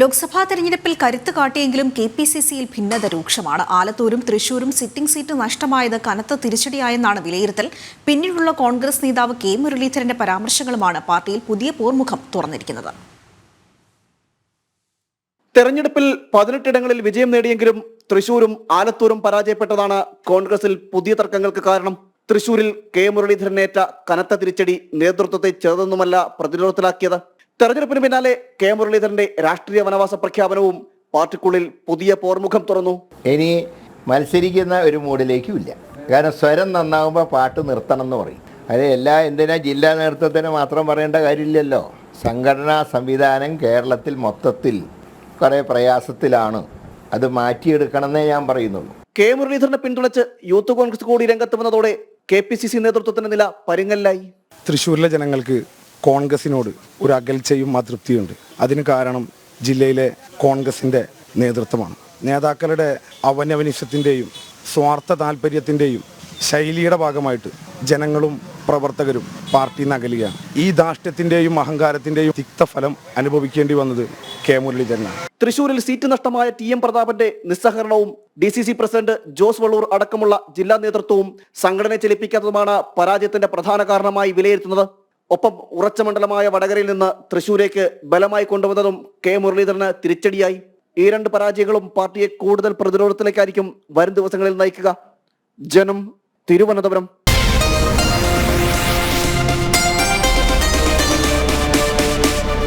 ലോക്സഭാ തെരഞ്ഞെടുപ്പിൽ കരുത്ത് കാട്ടിയെങ്കിലും K P C സിയിൽ ഭിന്നത രൂക്ഷമാണ്. ആലത്തൂരും തൃശൂരും സിറ്റിംഗ് സീറ്റ് നഷ്ടമായത് കനത്ത തിരിച്ചടിയായെന്നാണ് വിലയിരുത്തൽ. പിന്നീടുള്ള കോൺഗ്രസ് നേതാവ് കെ മുരളീധരന്റെ പരാമർശങ്ങളുമാണ് പാർട്ടിയിൽ പുതിയ പോർമുഖം തുറന്നിരിക്കുന്നത്. തെരഞ്ഞെടുപ്പിൽ പതിനെട്ടിടങ്ങളിൽ വിജയം നേടിയെങ്കിലും തൃശൂരും ആലത്തൂരും പരാജയപ്പെട്ടതാണ് കോൺഗ്രസിൽ പുതിയ തർക്കങ്ങൾക്ക് കാരണം. തൃശൂരിൽ കെ മുരളീധരനേറ്റ കനത്ത തിരിച്ചടി നേതൃത്വത്തെ ചെറുതൊന്നുമല്ല പ്രതിരോധത്തിലാക്കിയത്. തെരഞ്ഞെടുപ്പിന് പിന്നാലെ കെ മുരളീധരന്റെ രാഷ്ട്രീയ വനവാസ പ്രഖ്യാപനവും പാർട്ടിക്കുള്ളിൽ പുതിയ പോർമുഖം തുറന്നു. ഇനി മത്സരിക്കുന്ന ഒരു മൂഡിലേക്കും ഇല്ല. കാരണം സ്വരം നന്നാകുമ്പോൾ പാട്ട് നിർത്തണം എന്ന് പറയും. അത് എല്ലാ എന്തിനാ ജില്ലാ നേതൃത്വത്തിന് മാത്രം പറയേണ്ട കാര്യമില്ലല്ലോ. സംഘടനാ സംവിധാനം കേരളത്തിൽ മൊത്തത്തിൽ കുറേ പ്രയാസത്തിലാണ്. അത് മാറ്റിയെടുക്കണമെന്നേ ഞാൻ പറയുന്നുള്ളൂ. കെ മുരളീധരനെ പിന്തുണച്ച് യൂത്ത് കോൺഗ്രസ് കൂടി രംഗത്ത് വന്നതോടെ കെ പി സി സി നേതൃത്വത്തിന്റെ നില പരുങ്ങലായി തൃശ്ശൂരിലെ ജനങ്ങൾക്ക് കോൺഗ്രസിനോട് ഒരു അകൽച്ചയും അതൃപ്തിയുണ്ട് അതിന് കാരണം ജില്ലയിലെ കോൺഗ്രസിന്റെ നേതൃത്വമാണ്. നേതാക്കളുടെ അവനവനിഷത്തിന്റെയും സ്വാർത്ഥ താല്പര്യത്തിന്റെയും ശൈലിയുടെ ഭാഗമായിട്ട് ജനങ്ങളും പ്രവർത്തകരും പാർട്ടി നിന്ന് അകലുകയാണ്. ഈ ധാഷ്ട്യത്തിന്റെയും അഹങ്കാരത്തിന്റെയും തിക്തഫലം അനുഭവിക്കേണ്ടി വന്നത് കെ മുരളീധരനാണ്. തൃശൂരിൽ സീറ്റ് നഷ്ടമായ ടി എം പ്രതാപന്റെ നിസ്സഹകരണവും D C C president Jose Vallur അടക്കമുള്ള ജില്ലാ നേതൃത്വവും സംഘടനയെ ചലിപ്പിക്കാത്തതുമാണ് പരാജയത്തിന്റെ പ്രധാന കാരണമായി വിലയിരുത്തുന്നത്. ഒപ്പം ഉറച്ച മണ്ഡലമായ വടകരയിൽ നിന്ന് തൃശൂരേക്ക് ബലമായി കൊണ്ടുവന്നതും കെ മുരളീധരന് തിരിച്ചടിയായി. ഈ രണ്ട് പരാജയങ്ങളും പാർട്ടിയെ കൂടുതൽ പ്രതിരോധത്തിലേക്കായിരിക്കും വരും ദിവസങ്ങളിൽ നയിക്കുക. ജനം തിരുവനന്തപുരം.